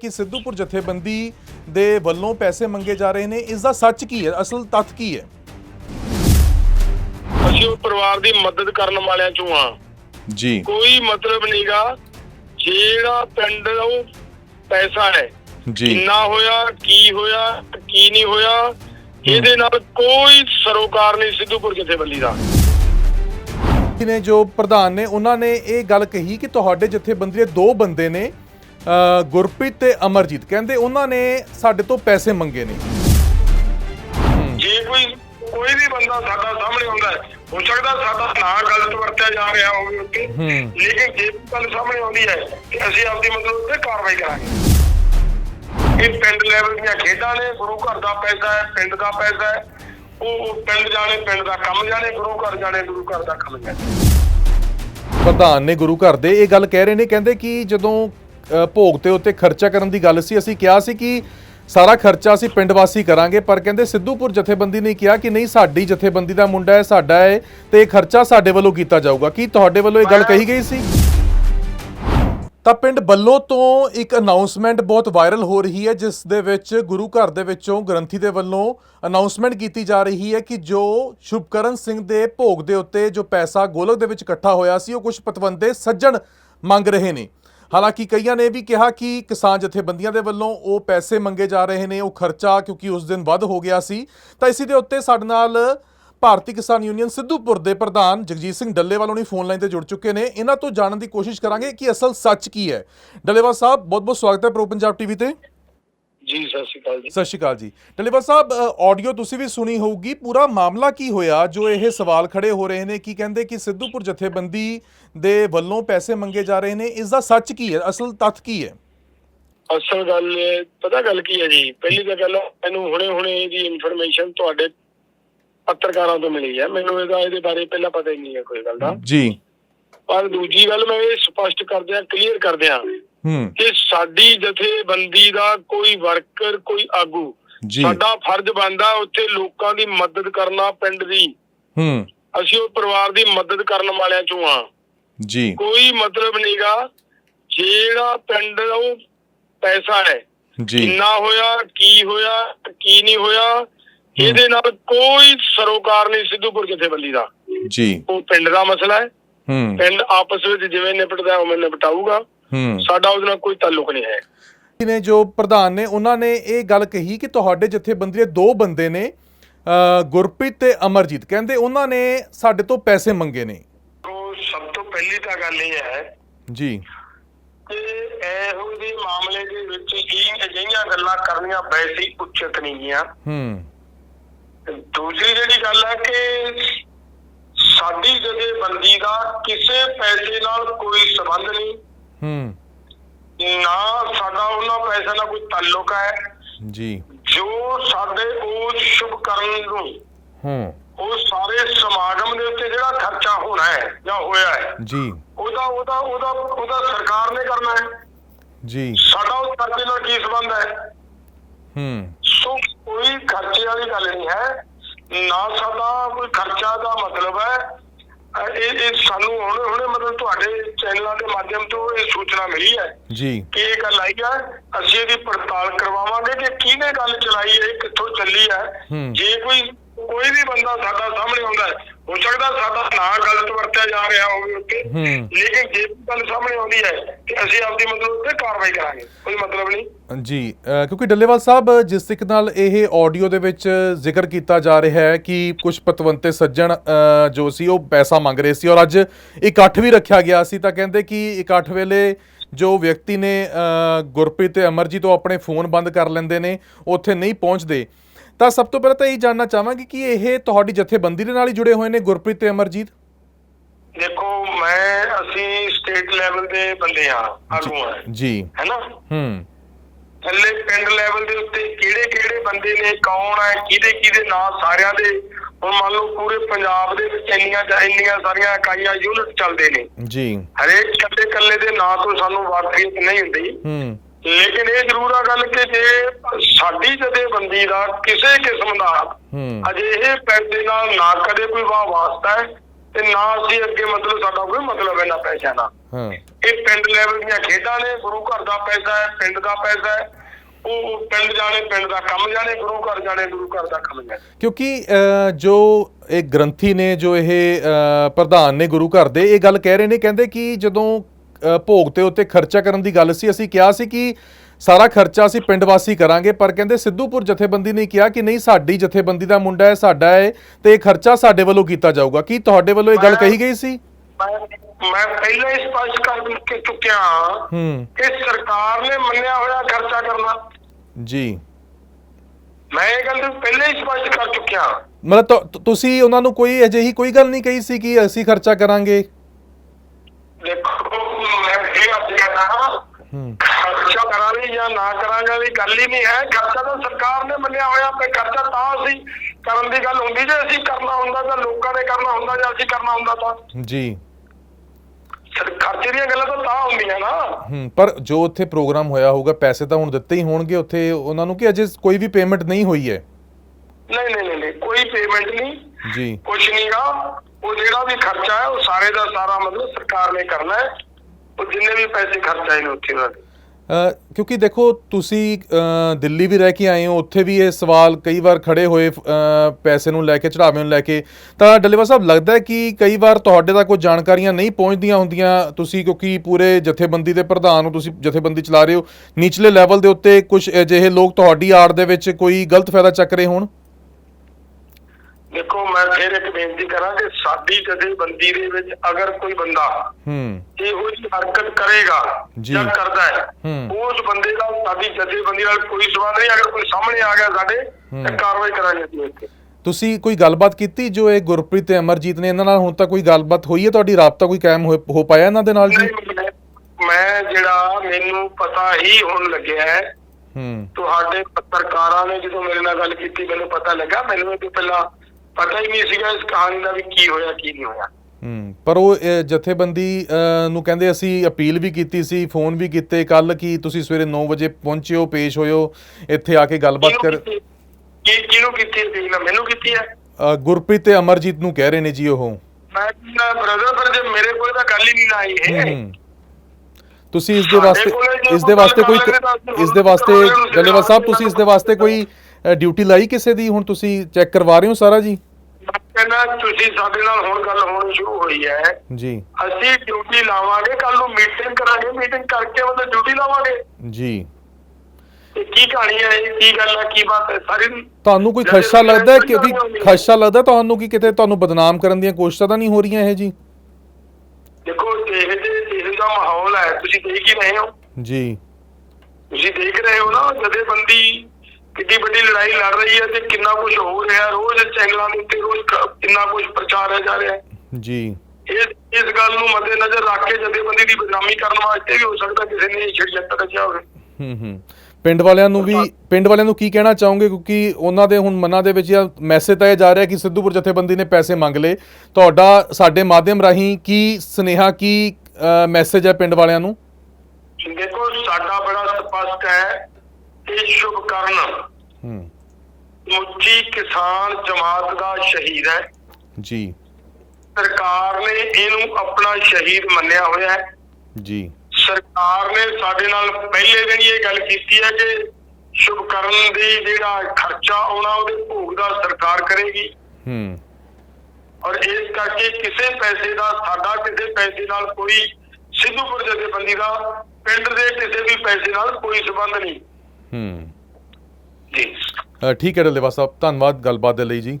ਕਿ ਸਿੱਧੂਪੁਰ ਜਥੇਬੰਦੀ ਦੇ ਵੱਲੋਂ ਪੈਸੇ ਮੰਗੇ ਜਾ ਰਹੇ ਨੇ ਇਸ ਦਾ ਸੱਚ ਕੀ ਹੈ? ਅਸਲ ਤੱਥ ਕੀ ਹੈ? ਅਸੀਂ ਉਹ ਪਰਿਵਾਰ ਦੀ ਮਦਦ ਕਰਨ ਵਾਲਿਆਂ ਚੋਂ ਆ ਜੀ। ਕੋਈ ਮਤਲਬ ਨਹੀਂਗਾ ਜਿਹੜਾ ਪਿੰਡ ਦਾ ਉਹ ਪੈਸਾ ਹੈ। ਜੀ। ਕਿੰਨਾ ਹੋਇਆ ਕੀ ਹੋਇਆ ਕੀ ਨਹੀਂ ਹੋਇਆ ਇਹਦੇ ਨਾਲ ਕੋਈ ਸਰੋਕਾਰ ਨਹੀਂ ਸਿੱਧੂਪੁਰ ਜਥੇਬੰਦੀ ਦਾ। ਨੇ ਜੋ ਪ੍ਰਧਾਨ ਨੇ ਉਹਨਾਂ ਨੇ ਇਹ ਗੱਲ ਕਹੀ ਕਿ ਤੁਹਾਡੇ ਜਥੇਬੰਦੀ ਦੇ ਦੋ ਬੰਦੇ ਨੇ ਗੁਰਪ੍ਰੀਤ ਤੇ ਅਮਰਜੀਤ ਕਹਿੰਦੇ ਉਹਨਾਂ ਨੇ ਸਾਡੇ ਤੋਂ ਪੈਸੇ ਮੰਗੇ ਨੇ। ਜੇ ਕੋਈ ਕੋਈ ਵੀ ਬੰਦਾ ਸਾਡਾ ਸਾਹਮਣੇ ਆਉਂਦਾ ਹੈ ਹੋ ਸਕਦਾ ਸਾਡਾ ਨਾਂ ਗਲਤ ਵਰਤਿਆ ਜਾ ਰਿਹਾ ਹੋਵੇ ਉੱਤੇ ਹੂੰ। ਲੇਕਿਨ ਜੇ ਕੋਈ ਗੱਲ ਸਾਹਮਣੇ ਆਉਂਦੀ ਹੈ ਤੇ ਅਸੀਂ ਆਪਦੀ ਮਤਲਬ ਉੱਤੇ ਕਾਰਵਾਈ ਕਰਾਂਗੇ। ਇਹ ਪਿੰਡ ਲੈਵਲ ਦੀਆਂ ਖੇਡਾਂ ਨੇ ਗੁਰੂ ਘਰ ਦਾ ਪੈਸਾ ਹੈ ਪਿੰਡ ਦਾ ਪੈਸਾ ਹੈ। ਉਹ ਪਿੰਡ ਜਾਣੇ ਪਿੰਡ ਦਾ ਕੰਮ ਜਾਣੇ ਗੁਰੂ ਘਰ ਜਾਣੇ ਗੁਰੂ ਘਰ ਦਾ ਕੰਮ ਜਾਣੇ। ਪ੍ਰਧਾਨ ਨੇ ਗੁਰੂ ਘਰ ਦੇ ਇਹ ਗੱਲ ਕਹਿ ਰਹੇ ਨੇ ਕਹਿੰਦੇ ਕਿ ਜਦੋਂ ਭੋਗ ਤੇ ਉੱਤੇ ਖਰਚਾ ਕਰਨ ਦੀ ਗੱਲ ਸੀ। ਅਸੀਂ ਕਿਹਾ ਸੀ ਕਿ ਸਾਰਾ ਖਰਚਾ ਅਸੀਂ ਪਿੰਡ ਵਾਸੀ ਕਰਾਂਗੇ ਪਰ ਕਹਿੰਦੇ ਸਿੱਧੂਪੁਰ ਜਥੇਬੰਦੀ ਨੇ ਕਿਹਾ ਕਿ ਨਹੀਂ ਸਾਡੀ ਜਥੇਬੰਦੀ ਦਾ ਮੁੰਡਾ ਹੈ ਸਾਡਾ ਹੈ ਤੇ ਇਹ ਖਰਚਾ ਸਾਡੇ ਵੱਲੋਂ ਕੀਤਾ ਜਾਊਗਾ। ਕੀ ਤੁਹਾਡੇ ਵੱਲੋਂ ਇਹ ਗੱਲ ਕਹੀ ਗਈ ਸੀ? ਤਾਂ ਪਿੰਡ ਬੱਲੋ ਤੋਂ ਇੱਕ ਅਨਾਉਂਸਮੈਂਟ ਬਹੁਤ ਵਾਇਰਲ ਹੋ ਰਹੀ ਹੈ ਜਿਸ ਦੇ ਵਿੱਚ ਗੁਰੂ ਘਰ ਦੇ ਵਿੱਚੋਂ ਗ੍ਰੰਥੀ ਦੇ ਵੱਲੋਂ ਅਨਾਉਂਸਮੈਂਟ ਕੀਤੀ ਜਾ ਰਹੀ ਹੈ ਕਿ ਜੋ ਸ਼ੁਭਕਰਨ ਸਿੰਘ ਦੇ ਭੋਗ ਦੇ ਉੱਤੇ ਜੋ ਪੈਸਾ ਗੋਲਕ ਦੇ ਵਿੱਚ ਇਕੱਠਾ ਹੋਇਆ ਸੀ ਉਹ ਕੁਝ ਪਤਵੰਤੇ ਸੱਜਣ ਮੰਗ ਰਹੇ ਨੇ। ਹਾਲਾਂਕਿ ਕਈਆਂ ਨੇ ਇਹ ਵੀ ਕਿਹਾ ਕਿ ਕਿਸਾਨ ਜਥੇਬੰਦੀਆਂ ਦੇ ਵੱਲੋਂ ਉਹ ਪੈਸੇ ਮੰਗੇ ਜਾ ਰਹੇ ਨੇ, ਉਹ ਖਰਚਾ ਕਿਉਂਕਿ ਉਸ ਦਿਨ ਵੱਧ ਹੋ ਗਿਆ ਸੀ। ਤਾਂ ਇਸੇ ਦੇ ਉੱਤੇ ਸਾਡੇ ਨਾਲ ਭਾਰਤੀ ਕਿਸਾਨ ਯੂਨੀਅਨ ਸਿੱਧੂਪੁਰ ਦੇ ਪ੍ਰਧਾਨ ਜਗਜੀਤ ਸਿੰਘ ਡੱਲੇਵਾਲ ਹੁਣੀ ਫੋਨ ਲਾਈਨ ਤੇ ਜੁੜ ਚੁੱਕੇ ਨੇ। ਇਹਨਾਂ ਤੋਂ ਜਾਣਨ ਦੀ ਕੋਸ਼ਿਸ਼ ਕਰਾਂਗੇ ਕਿ ਅਸਲ ਸੱਚ ਕੀ ਹੈ। ਡੱਲੇਵਾਲ ਸਾਹਿਬ, ਬਹੁਤ-ਬਹੁਤ ਸਵਾਗਤ ਹੈ ਪ੍ਰੋ ਪੰਜਾਬ ਟੀਵੀ ਤੇ। ਜੀ ਸਤਿ ਸ਼੍ਰੀ ਅਕਾਲ ਜੀ। ਸਤਿ ਸ਼੍ਰੀ ਅਕਾਲ ਜੀ। ਡੱਲੇਵਾਲ ਸਾਹਿਬ ਆਡੀਓ ਤੁਸੀਂ ਵੀ ਸੁਣੀ ਹੋਊਗੀ। ਪੂਰਾ ਮਾਮਲਾ ਕੀ ਹੋਇਆ? ਜੋ ਇਹ ਸਵਾਲ ਖੜੇ ਹੋ ਰਹੇ ਨੇ ਕੀ ਕਹਿੰਦੇ ਕਿ ਸਿੱਧੂਪੁਰ ਜਥੇਬੰਦੀ ਦੇ ਵੱਲੋਂ ਪੈਸੇ ਮੰਗੇ ਜਾ ਰਹੇ ਨੇ ਇਸ ਦਾ ਸੱਚ ਕੀ ਹੈ? ਅਸਲ ਤੱਥ ਕੀ ਹੈ? ਅਸਲ ਗੱਲ ਪਤਾ ਗੱਲ ਕੀ ਹੈ ਜੀ? ਪਹਿਲੀ ਤਾਂ ਗੱਲ ਮੈਨੂੰ ਹੁਣੇ-ਹੁਣੇ ਇਹਦੀ ਇਨਫੋਰਮੇਸ਼ਨ ਤੁਹਾਡੇ ਪੱਤਰਕਾਰਾਂ ਤੋਂ ਮਿਲੀ ਹੈ। ਮੈਨੂੰ ਇਹਦਾ ਇਹਦੇ ਬਾਰੇ ਪਹਿਲਾਂ ਪਤਾ ਹੀ ਨਹੀਂ ਹੈ ਕੋਈ ਗੱਲ ਦਾ। ਜੀ। ਪਰ ਦੂਜੀ ਗੱਲ ਮੈਂ ਇਹ ਸਪਸ਼ਟ ਕਰਦਿਆਂ ਕਲੀਅਰ ਕਰਦਿਆਂ ਹੂੰ ਕਿ ਸਾਡੀ ਜਥੇਬੰਦੀ ਦਾ ਕੋਈ ਵਰਕਰ ਕੋਈ ਆਗੂ ਸਾਡਾ ਫਰਜ਼ ਬਣਦਾ ਉੱਥੇ ਲੋਕਾਂ ਦੀ ਮਦਦ ਕਰਨਾ ਪਿੰਡ ਦੀ। ਹੂੰ। ਅਸੀਂ ਉਹ ਪਰਿਵਾਰ ਦੀ ਮਦਦ ਕਰਨ ਵਾਲਿਆਂ ਚੋਂ ਆ ਜੀ। ਕੋਈ ਮਤਲਬ ਨਹੀਂਗਾ ਜਿਹੜਾ ਪਿੰਡ ਉਹ ਪੈਸਾ ਹੈ ਜੀ। ਕਿੰਨਾ ਹੋਇਆ ਕੀ ਹੋਇਆ ਕੀ ਨਹੀਂ ਹੋਇਆ ਇਹਦੇ ਨਾਲ ਕੋਈ ਸਰੋਕਾਰ ਨਹੀਂ ਸਿੱਧੂਪੁਰ ਜਥੇਬੰਦੀ ਦਾ। ਜੀ। ਉਹ ਪਿੰਡ ਦਾ ਮਸਲਾ ਹੈ। ਹੂੰ। ਪਿੰਡ ਆਪਸ ਵਿੱਚ ਜਿਵੇਂ ਨਿਪਟਦਾ ਉਵੇਂ ਨਿਪਟਾਊਗਾ। ਸਾਡਾ ਉਹਦੇ ਨਾਲ ਕੋਈ ਤਾਲੁਕ ਨਹੀਂ ਹੈ। ਨੇ ਜੋ ਪ੍ਰਧਾਨ ਨੇ ਉਹਨਾਂ ਨੇ ਇਹ ਗੱਲ ਕਹੀ ਕਿ ਤੁਹਾਡੇ ਜਥੇਬੰਦੀ ਦੇ ਦੋ ਬੰਦੇ ਨੇ ਗੁਰਪ੍ਰੀਤ ਤੇ ਅਮਰਜੀਤ। ਕਹਿੰਦੇ ਉਹਨਾਂ ਨੇ ਸਾਡੇ ਤੋਂ ਪੈਸੇ ਮੰਗੇ ਨੇ। ਸਭ ਤੋਂ ਪਹਿਲੀ ਤਾਂ ਗੱਲ ਇਹ ਹੈ ਜੀ। ਕਿ ਇਹੋ ਜਿਹੇ ਮਾਮਲੇ ਦੇ ਵਿੱਚ ਹੀ ਅਜਿਹੀਆਂ ਗੱਲਾਂ ਕਰਨੀਆਂ ਵੈਸੇ ਹੀ ਉਚਿਤ ਨਹੀਂ ਗੀਆਂ ਹੂੰ। ਦੂਸਰੀ ਜਿਹੜੀ ਗੱਲ ਹੈ ਕਿ ਸਾਡੀ ਜਥੇਬੰਦੀ ਦਾ ਕਿਸੇ ਪੈਸੇ ਨਾਲ ਕੋਈ ਸੰਬੰਧ ਨਹੀਂ। ਹੂੰ। ਨਾ ਸਾਡਾ ਉਹਨਾਂ ਪੈਸੇ ਨਾਲ ਕੋਈ ਤਾਲੁਕ ਹੈ। ਜੀ। ਜੋ ਸਾਡੇ ਉਸ ਸ਼ੁਭ ਕਰਨ ਨੂੰ ਹੂੰ। ਉਹ ਸਾਰੇ ਸਮਾਗਮ ਦੇ ਉੱਤੇ ਜਿਹੜਾ ਖਰਚਾ ਹੋਣਾ ਹੈ ਜਾਂ ਹੋਇਆ ਹੈ ਜੀ। ਉਹਦਾ ਉਹਦਾ ਉਹਦਾ ਉਹਦਾ ਸਰਕਾਰ ਨੇ ਕਰਨਾ ਹੈ। ਜੀ। ਸਾਡਾ ਉਸ ਖਰਚੇ ਨਾਲ ਕੀ ਸੰਬੰਧ ਹੈ? ਹੂੰ। ਸੋ ਕੋਈ ਖਰਚੇ ਵਾਲੀ ਗੱਲ ਨਹੀਂ ਹੈ। ਨਾ ਸਾਡਾ ਕੋਈ ਖਰਚਾ ਦਾ ਮਤਲਬ ਹੈ ਇਹ ਇਹ ਸਾਨੂੰ ਹੁਣ ਹੁਣੇ ਮਤਲਬ ਤੁਹਾਡੇ ਚੈਨਲਾਂ ਦੇ ਮਾਧਿਅਮ ਤੋਂ ਇਹ ਸੂਚਨਾ ਮਿਲੀ ਹੈ ਜੀ ਕਿ ਇਹ ਗੱਲ ਆਈ ਹੈ ਅਸੀਂ ਇਹਦੀ ਪੜਤਾਲ ਕਰਵਾਵਾਂਗੇ ਕਿ ਕਿਹਨੇ ਗੱਲ ਚਲਾਈ ਹੈ ਕਿੱਥੋਂ ਚੱਲੀ ਹੈ ਹੂੰ। ਜੇ ਕੋਈ ਕੋਈ ਵੀ ਬੰਦਾ ਸਾਡਾ ਸਾਹਮਣੇ ਆਉਂਦਾ ਹੈ ਹੋ ਸਕਦਾ ਸਾਡਾ ਨਾਂ ਗਲਤ ਵਰਤਿਆ ਜਾ ਰਿਹਾ ਹੋਵੇ ਉੱਤੇ। ਲੇਕਿਨ ਜੇ ਗੱਲ ਸਾਹਮਣੇ ਆਉਂਦੀ ਹੈ ਤੇ ਅਸੀਂ ਆਪਦੀ ਮਤਲਬ ਉੱਤੇ ਕਾਰਵਾਈ ਕਰਾਂਗੇ ਕੋਈ ਮਤਲਬ ਨਹੀਂ। ਜੀ ਕਿਉਂਕਿ ਡੱਲੇਵਾਲ ਸਾਹਿਬ ਜਿਸ ਤਰੀਕ ਨਾਲ ਇਹ ਆਡੀਓ ਦੇ ਵਿੱਚ ਜ਼ਿਕਰ ਕੀਤਾ ਜਾ ਰਿਹਾ ਹੈ ਕਿ ਕੁਝ ਪਤਵੰਤੇ ਸੱਜਣ ਜੋ ਸੀ ਉਹ ਪੈਸਾ ਮੰਗ ਰਹੇ ਸੀ ਔਰ ਅੱਜ ਇਕੱਠ ਵੀ ਰੱਖਿਆ ਗਿਆ ਸੀ ਤਾਂ ਕਹਿੰਦੇ ਕਿ ਇਕੱਠ ਵੇਲੇ ਜੋ ਵਿਅਕਤੀ ਨੇ ਗੁਰਪ੍ਰੀਤ ਤੇ ਅਮਰਜੀਤ ਉਹ ਆਪਣੇ ਫੋਨ ਬੰਦ ਕਰ ਲੈਂਦੇ ਨੇ ਉੱਥੇ ਨਹੀਂ ਪਹੁੰਚਦੇ। ਤਾਂ ਸਭ ਤੋਂ ਪਹਿਲਾਂ ਤਾਂ ਇਹ ਜਾਨਣਾ ਚਾਹਾਂਗੇ ਕਿ ਇਹ ਤੁਹਾਡੀ ਜਥੇਬੰਦੀ ਦੇ ਨਾਲ ਹੀ ਜੁੜੇ ਹੋਏ ਨੇ ਗੁਰਪ੍ਰੀਤ ਤੇ ਅਮਰਜੀਤ? ਦੇਖੋ ਮੈਂ ਅਸੀਂ ਸਟੇਟ ਲੈਵਲ ਦੇ ਬੰਦੇ ਆ ਆਗੂ ਆ ਜੀ। ਹੈਨਾ? ਹੂੰ। ਥੱਲੇ ਪਿੰਡ ਲੈਵਲ ਦੇ ਉੱਤੇ ਕਿਹੜੇ ਕਿਹੜੇ ਬੰਦੇ ਨੇ ਕੌਣ ਹੈ ਕਿਹਦੇ ਕਿਹਦੇ ਨਾਂ ਸਾਰਿਆਂ ਦੇ। ਹੁਣ ਮੰਨ ਲਓ ਪੂਰੇ ਪੰਜਾਬ ਦੇ ਵਿੱਚ ਇੰਨੀਆਂ ਜਾਂ ਇੰਨੀਆਂ ਸਾਰੀਆਂ ਇਕਾਈਆਂ ਯੂਨਿਟ ਚੱਲਦੇ ਨੇ। ਜੀ। ਹਰੇਕ ਕੱਲੇ ਕੱਲੇ ਦੇ ਨਾਂ ਤੋਂ ਸਾਨੂੰ ਵਾਕਫੀਅਤ ਨਹੀਂ ਹੁੰਦੀ। ਹੂੰ। ਲੇਕਿਨ ਇਹ ਜ਼ਰੂਰ ਆ ਗੱਲ ਕਿ ਜੇ ਸਾਡੀ ਜਥੇਬੰਦੀ ਦਾ ਕਿਸੇ ਕਿਸਮ ਦਾ ਅਜਿਹੇ ਪੈਸੇ ਨਾਲ ਨਾ ਕਦੇ ਕੋਈ ਵਾਹ ਵਾਸਤਾ ਹੈ ਤੇ ਨਾ ਅਸੀਂ ਅੱਗੇ ਮਤਲਬ ਸਾਡਾ ਕੋਈ ਮਤਲਬ ਹੈ ਨਾ ਪੈਸਿਆਂ ਦਾ। ਇਹ ਪਿੰਡ ਲੈਵਲ ਦੀਆਂ ਖੇਡਾਂ ਨੇ ਗੁਰੂ ਘਰ ਦਾ ਪੈਸਾ ਹੈ ਪਿੰਡ ਦਾ ਪੈਸਾ ਹੈ। ਉਹ ਪਿੰਡ ਜਾਣੇ ਪਿੰਡ ਦਾ ਕੰਮ ਜਾਣੇ ਗੁਰੂ ਘਰ ਜਾਣੇ ਗੁਰੂ ਘਰ ਦਾ ਕੰਮ ਜਾਣੇ। ਕਿਉਂਕਿ ਜੋ ਇਹ ਗ੍ਰੰਥੀ ਨੇ ਜੋ ਇਹ ਪ੍ਰਧਾਨ ਨੇ ਗੁਰੂ ਘਰ ਦੇ ਇਹ ਗੱਲ ਕਹਿ ਰਹੇ ਨੇ ਕਹਿੰਦੇ ਕਿ ਜਦੋਂ ਭੋਗ ਤੇ ਉੱਤੇ ਖਰਚਾ ਕਰਨ ਦੀ ਗੱਲ ਸੀ। ਅਸੀਂ ਕਿਹਾ ਸੀ ਕਿ ਸਾਰਾ ਖਰਚਾ ਅਸੀਂ ਪਿੰਡ ਵਾਸੀ ਕਰਾਂਗੇ ਪਰ ਕਹਿੰਦੇ ਸਿੱਧੂਪੁਰ ਜਥੇਬੰਦੀ ਨੇ ਕਿਹਾ ਕਿ ਨਹੀਂ ਸਾਡੀ ਜਥੇਬੰਦੀ ਦਾ ਮੁੰਡਾ ਹੈ ਸਾਡਾ ਹੈ ਤੇ ਇਹ ਖਰਚਾ ਸਾਡੇ ਵੱਲੋਂ ਕੀਤਾ ਜਾਊਗਾ। ਕੀ ਤੁਹਾਡੇ ਵੱਲੋਂ ਇਹ ਗੱਲ ਕਹੀ ਗਈ ਸੀ? ਮੈਂ ਪਹਿਲਾਂ ਹੀ ਸਪਸ਼ਟ ਕਰ ਕੇ ਚੁੱਕਿਆ ਹਾਂ ਕਿ ਸਰਕਾਰ ਨੇ ਮੰਨਿਆ ਹੋਇਆ ਖਰਚਾ ਕਰਨਾ। ਜੀ। ਮੈਂ ਇਹ ਗੱਲ ਪਹਿਲਾਂ ਹੀ ਸਪਸ਼ਟ ਕਰ ਚੁੱਕਿਆ। ਮਤਲਬ ਤੁਸੀਂ ਉਹਨਾਂ ਨੂੰ ਕੋਈ ਅਜਿਹੀ ਕੋਈ ਗੱਲ ਨਹੀਂ ਕਹੀ ਸੀ ਕਿ ਅਸੀਂ ਖਰਚਾ ਕਰਾਂਗੇ? ਦੇਖੋ ਮੈਂ ਇਹ ਅੱਜ ਕਹਿੰਦਾ ਹੂੰ ਖਰਚਾ ਕਰਾਂਗੇ ਜਾਂ ਨਾ ਕਰਾਂਗੇ ਦੀ ਗੱਲ ਹੀ ਨਹੀਂ ਹੈ। ਖਰਚਾ ਤਾਂ ਸਰਕਾਰ ਨੇ ਮੰਨਿਆ ਹੋਇਆ ਤੇ ਖਰਚਾ ਤਾਂ ਅਸੀਂ ਕਰਨ ਦੀ ਗੱਲ ਹੁੰਦੀ ਜੇ ਅਸੀਂ ਕਰਨਾ ਹੁੰਦਾ ਤਾਂ ਲੋਕਾਂ ਨੇ ਕਰਨਾ ਹੁੰਦਾ ਜਾਂ ਅਸੀਂ ਕਰਨਾ ਹੁੰਦਾ ਤਾਂ। ਜੀ। ਖਰਚੇ ਦੀਆਂ ਗੱਲਾਂ ਤਾਂ ਤਾਂ ਹੁੰਦੀਆਂ ਨਾ। ਹੂੰ ਪਰ ਜੋ ਉੱਥੇ ਪ੍ਰੋਗਰਾਮ ਹੋਇਆ ਹੋਊਗਾ ਪੈਸੇ ਤਾਂ ਹੁਣ ਦਿੱਤੇ ਹੀ ਹੋਣਗੇ ਉੱਥੇ ਉਹਨਾਂ ਨੂੰ ਕਿ ਅਜੇ ਕੋਈ ਵੀ ਪੇਮੈਂਟ ਨਹੀਂ ਹੋਈ ਹੈ? ਨਹੀਂ ਨਹੀਂ ਨਹੀਂ ਕੋਈ ਪੇਮੈਂਟ ਨਹੀਂ। ਜੀ। ਕੁਛ ਨਹੀਂਗਾ ਉਹ ਜਿਹੜਾ ਵੀ ਖਰਚਾ ਹੈ ਉਹ ਸਾਰੇ ਦਾ ਸਾਰਾ ਮਤਲਬ ਸਰਕਾਰ ਨੇ ਕਰਨਾ ਹੈ। ਉਹ ਜਿੰਨੇ ਵੀ ਪੈਸੇ ਖਰਚਾਏ ਨੇ ਉੱਥੇ ਉਹਨਾਂ ਦੇ। ਕਿਉਂਕਿ ਦੇਖੋ, ਤੁਸੀਂ ਦਿੱਲੀ ਵੀ ਰਹਿ ਕੇ ਆਏ ਹੋ, ਉੱਥੇ ਵੀ ਇਹ ਸਵਾਲ ਕਈ ਵਾਰ ਖੜੇ ਹੋਏ ਪੈਸੇ ਨੂੰ ਲੈ ਕੇ, ਚੜਾਵੇ ਨੂੰ ਲੈ ਕੇ। ਤਾਂ ਡੱਲੇਵਾਲ ਸਾਹਿਬ, ਲੱਗਦਾ ਹੈ ਕਿ ਕਈ ਵਾਰ ਤੁਹਾਡੇ ਤੱਕ ਕੋਈ ਜਾਣਕਾਰੀਆਂ ਨਹੀਂ ਪਹੁੰਚਦੀਆਂ ਹੁੰਦੀਆਂ ਤੁਸੀਂ, ਕਿਉਂਕਿ ਪੂਰੇ ਜਥੇਬੰਦੀ ਦੇ ਪ੍ਰਧਾਨ ਹੋ, ਤੁਸੀਂ ਜਥੇਬੰਦੀ ਚਲਾ ਰਹੇ ਹੋ। ਨੀਚਲੇ ਲੈਵਲ ਦੇ ਉੱਤੇ ਕੁਝ ਅਜਿਹੇ ਲੋਕ ਤੁਹਾਡੀ ਆੜ ਦੇ ਵਿੱਚ ਕੋਈ ਗਲਤ ਫਾਇਦਾ ਚੱਕ ਰਹੇ ਹੋਣ? ਦੇਖੋ ਮੈਂ ਫਿਰ ਇੱਕ ਬੇਨਤੀ ਕਰਾਂ ਕਿ ਸਾਡੀ ਜਥੇਬੰਦੀ ਦੇ ਵਿੱਚ ਅਗਰ ਕੋਈ ਬੰਦਾ ਹੂੰ ਇਹੋ ਜਿਹੀ ਹਰਕਤ ਕਰੇਗਾ ਜੀ। ਕਰਦਾ ਹੈ ਹੂੰ। ਉਸ ਬੰਦੇ ਦਾ ਸਾਡੀ ਜਥੇਬੰਦੀ ਨਾਲ ਕੋਈ ਸਬੰਧ ਨਹੀਂ ਅਗਰ ਕੋਈ ਸਾਹਮਣੇ ਆ ਗਿਆ ਸਾਡੇ ਹੂੰ। ਤਾਂ ਕਾਰਵਾਈ ਕਰਾਂਗੇ ਅਸੀਂ ਇੱਥੇ ਤੁਸੀਂ ਕੋਈ ਗੱਲਬਾਤ ਕੀਤੀ ਜੋ ਇਹ ਗੁਰਪ੍ਰੀਤ ਤੇ ਅਮਰਜੀਤ ਨੇ ਇਹਨਾਂ ਨਾਲ ਹੁਣ ਤੱਕ ਕੋਈ ਗੱਲਬਾਤ ਹੋਈ ਹੈ ਤੁਹਾਡੀ ਰਾਬਤਾ ਕੋਈ ਕਾਇਮ ਹੋ ਹੋ ਪਾਇਆ ਇਹਨਾਂ ਦੇ ਨਾਲ ਜੀ ਮੈਂ- ਜਿਹੜਾ ਮੈਨੂੰ ਪਤਾ ਹੀ ਹੁਣ ਲੱਗਿਆ ਹੈ ਹੂੰ ਤੁਹਾਡੇ ਪੱਤਰਕਾਰਾਂ ਨੇ ਜਦੋਂ ਮੇਰੇ ਨਾਲ ਗੱਲ ਕੀਤੀ ਮੈਨੂੰ ਪਤਾ ਲੱਗਾ ਮੈਨੂੰ ਇਹ ਤੋਂ ਪਹਿਲਾਂ ਪਤਾ ਹੀ ਨਹੀਂ ਸੀਗਾ ਇਸ ਕਹਾਣੀ ਦਾ ਵੀ ਕੀ ਹੋਇਆ ਕੀ ਨਹੀਂ ਹੋਇਆ। ਹੂੰ ਪਰ ਉਹ ਜਥੇਬੰਦੀ ਨੂੰ ਕਹਿੰਦੇ ਅਸੀਂ ਅਪੀਲ ਵੀ ਕੀਤੀ ਸੀ ਫੋਨ ਵੀ ਕੀਤੇ ਕੱਲ ਕਿ ਤੁਸੀਂ ਸਵੇਰੇ 9 ਵਜੇ ਪਹੁੰਚਿਓ ਪੇਸ਼ ਹੋਇਓ ਇੱਥੇ ਆ ਕੇ ਗੱਲਬਾਤ ਕਰ? ਕੀ ਕਿਹਨੂੰ ਕੀਤੀ ਦੇਖ ਲੈ ਮੈਨੂੰ ਕੀਤੀ ਹੈ? ਗੁਰਪ੍ਰੀਤ ਤੇ ਅਮਰਜੀਤ ਨੂੰ ਕਹਿ ਰਹੇ ਨੇ ਜੀ ਉਹ। ਮੈਂ ਬ੍ਰਦਰ ਪਰ ਜੇ ਮੇਰੇ ਕੋਲ ਤਾਂ ਗੱਲ ਹੀ ਨਹੀਂ ਨਾ ਆਈ ਹੈ। ਤੁਸੀਂ ਇਸ ਦੇ ਵਾਸਤੇ ਇਸ ਦੇ ਵਾਸਤੇ ਕੋਈ ਇਸ ਦੇ ਵਾਸਤੇ ਡੱਲੇਵਾਲ ਸਾਹਿਬ ਤੁਸੀਂ ਇਸ ਦੇ ਵਾਸਤੇ ਕੋਈ ਡਿਊਟੀ ਲਾਈ ਕਿਸੇ ਦੀ? ਹੁਣ ਤੁਸੀਂ ਚੈੱਕ ਕਰਵਾ ਰਹੇ ਹੋ ਸਾਰਾ ਜੀ? ਕਹਿੰਦਾ ਤੁਸੀਂ ਸਾਡੇ ਨਾਲ ਹੁਣ ਗੱਲ ਹੋਣੀ ਸ਼ੁਰੂ ਹੋਈ ਹੈ। ਜੀ। ਅਸੀਂ ਡਿਊਟੀ ਲਾਵਾਂਗੇ ਕੱਲ ਨੂੰ ਮੀਟਿੰਗ ਕਰਾਂਗੇ ਮੀਟਿੰਗ ਕਰਕੇ ਉਹਦੇ ਡਿਊਟੀ ਲਾਵਾਂਗੇ। ਜੀ। ਇਹ ਕੀ ਕਹਾਣੀ ਹੈ ਇਹ ਕੀ ਗੱਲ ਹੈ ਕੀ ਬਾਤ ਹੈ ਸਾਰੀ ਤੁਹਾਨੂੰ ਕੋਈ ਖਦਸ਼ਾ ਲੱਗਦਾ ਹੈ ਕਿ। ਖਦਸ਼ਾ ਲੱਗਦਾ ਤੁਹਾਨੂੰ ਕਿ ਕਿਤੇ ਤੁਹਾਨੂੰ ਬਦਨਾਮ ਕਰਨ ਦੀਆਂ ਕੋਸ਼ਿਸ਼ਾਂ ਤਾਂ ਨਹੀਂ ਹੋ ਰਹੀਆਂ ਇਹ ਜੀ? ਦੇਖੋ ਇਹ ਜੇ ਇਹ ਦਾ ਮਾਹੌਲ ਹੈ ਤੁਸੀਂ ਦੇਖ ਹੀ ਰਹੇ ਹੋ। ਜੀ। ਤੁਸੀਂ ਦੇਖ ਰਹੇ ਹੋ ਨਾ ਜਥੇਬੰਦੀ ਕਿੰਨੀ ਵੱਡੀ ਲੜਾਈ ਲੜ ਰਹੀ ਹੈ ਤੇ ਕਿੰਨਾ ਕੁਝ ਹੋ ਰਿਹਾ ਰੋਜ਼ ਚੈਨਲਾਂ ਦੇ ਉੱਤੇ ਰੋਜ਼ ਕਿੰਨਾ ਕੁਝ ਪ੍ਰਚਾਰਿਆ ਜਾ ਰਿਹਾ ਹੈ। ਜੀ। ਇਸ ਇਸ ਗੱਲ ਨੂੰ ਮੱਦੇਨਜ਼ਰ ਰੱਖ ਕੇ ਜਥੇਬੰਦੀ ਦੀ ਬਦਨਾਮੀ ਕਰਨ ਵਾਸਤੇ ਵੀ ਹੋ ਸਕਦਾ ਕਿਸੇ ਨੇ ਛੜੀਅਤ ਰਚਿਆ ਹੋਵੇ। ਹੂੰ ਹੂੰ। ਪਿੰਡ ਵਾਲਿਆਂ ਨੂੰ ਵੀ ਪਿੰਡ ਵਾਲਿਆਂ ਨੂੰ ਕੀ ਕਹਿਣਾ ਚਾਹੋਗੇ? ਕਿਉਂਕਿ ਉਹਨਾਂ ਦੇ ਹੁਣ ਮਨਾਂ ਦੇ ਵਿੱਚ ਇਹ ਮੈਸੇਜ ਤਾਂ ਇਹ ਜਾ ਰਿਹਾ ਕਿ ਸਿੱਧੂਪੁਰ ਜਥੇਬੰਦੀ ਨੇ ਪੈਸੇ ਮੰਗ ਲਏ। ਤੁਹਾਡਾ ਸਾਡੇ ਮਾਧਿਅਮ ਰਾਹੀਂ ਕੀ ਸੁਨੇਹਾ ਕੀ ਮੈਸੇਜ ਹੈ ਪਿੰਡ ਵਾਲਿਆਂ ਨੂੰ? ਦੇਖੋ ਸਾਡਾ ਬੜਾ ਸਪਸ਼ਟ ਹੈ ਇਹ ਸ਼ੁਭ ਕਰਨ। ਹੂੰ। ਮੁੱਚੀ ਕਿਸਾਨ ਜਮਾਤ ਦਾ ਸ਼ਹੀਦ ਹੈ। ਜੀ। ਸਰਕਾਰ ਨੇ ਇਹਨੂੰ ਆਪਣਾ ਸ਼ਹੀਦ ਮੰਨਿਆ ਹੋਇਆ ਹੈ। ਜੀ। ਸਰਕਾਰ ਨੇ ਸਾਡੇ ਨਾਲ ਪਹਿਲੇ ਦਿਨ ਹੀ ਇਹ ਗੱਲ ਕੀਤੀ ਹੈ ਕਿ ਸ਼ੁਭਕਰਨ ਦੀ ਜਿਹੜਾ ਖਰਚਾ ਆਉਣਾ ਉਹਦੇ ਭੋਗ ਦਾ ਸਰਕਾਰ ਕਰੇਗੀ। ਹੂੰ। ਔਰ ਇਸ ਕਰਕੇ ਕਿਸੇ ਪੈਸੇ ਦਾ ਸਾਡਾ ਕਿਸੇ ਪੈਸੇ ਨਾਲ ਕੋਈ ਸਿੱਧੂਪੁਰ ਜਥੇਬੰਦੀ ਦਾ ਪਿੰਡ ਦੇ ਕਿਸੇ ਵੀ ਪੈਸੇ ਨਾਲ ਕੋਈ ਸਬੰਧ ਨਹੀਂ। ਹੂੰ। ਜੀ। ਠੀਕ ਹੈ ਡੱਲੇਵਾਲ ਸਾਹਿਬ ਧੰਨਵਾਦ ਗੱਲਬਾਤ ਦੇ ਲਈ ਜੀ।